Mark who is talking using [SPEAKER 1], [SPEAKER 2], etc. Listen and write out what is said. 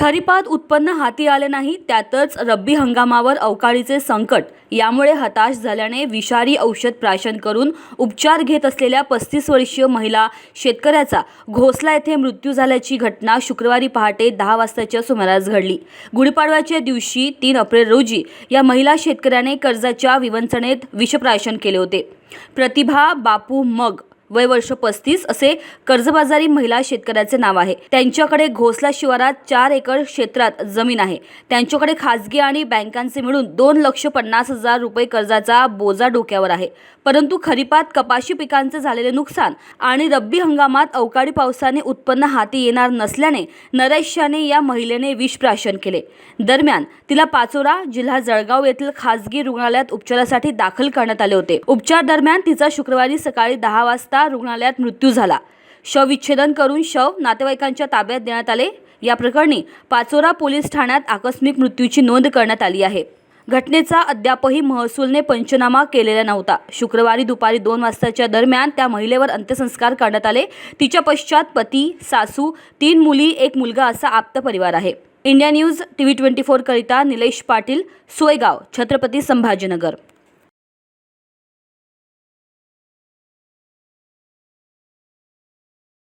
[SPEAKER 1] खरीपात उत्पन्न हाती आले नाही त्यातच रब्बी हंगामावर अवकाळीचे संकट यामुळे हताश झाल्याने विषारी औषध प्राशन करून उपचार घेत असलेल्या पस्तीस वर्षीय महिला शेतकऱ्याचा घोसला येथे मृत्यू झाल्याची घटना शुक्रवारी पहाटे दहा वाजताच्या सुमारास घडली. गुढीपाडव्याच्या दिवशी तीन एप्रिल रोजी या महिला शेतकऱ्याने कर्जाच्या विवंचनेत विषप्राशन केले होते. प्रतिभा बापू मग वय वर्ष पस्तीस असे कर्जबाजारी महिला शेतकऱ्याचे नाव आहे. त्यांच्याकडे घोसला शिवारात चार एकर क्षेत्रात जमीन आहे. त्यांच्याकडे खासगी आणि बँकांचे मिळून दोन लक्ष पन्नास हजार रुपये कर्जाचा बोजा डोक्यावर आहे. परंतु खरीपात कपाशी पिकांचे झालेले नुकसान आणि रब्बी हंगामात अवकाळी पावसाने उत्पन्न हाती येणार नसल्याने नरेशाने या महिलेने विषप्राशन केले. दरम्यान तिला पाचोरा जिल्हा जळगाव येथील खासगी रुग्णालयात उपचारासाठी दाखल करण्यात आले होते. उपचार दरम्यान तिचा शुक्रवारी सकाळी दहा वाजता रुग्णालयात मृत्यू झाला. शवविच्छेदन करून शव नातेवाईकांच्या ताब्यात देण्यात आले. या प्रकरणी पाचोरा पोलीस ठाण्यात आकस्मिक मृत्यूची नोंद करण्यात आली आहे. घटनेचा अद्यापही महसूलने पंचनामा केलेला नव्हता. शुक्रवारी दुपारी दोन वाजताच्या दरम्यान त्या महिलेवर अंत्यसंस्कार करण्यात आले. तिच्या पश्चात पती सासू तीन मुली एक मुलगा असा आप्त परिवार आहे. India news T V twenty फोरकरिता निलेश पाटील सोयगाव छत्रपती संभाजीनगर.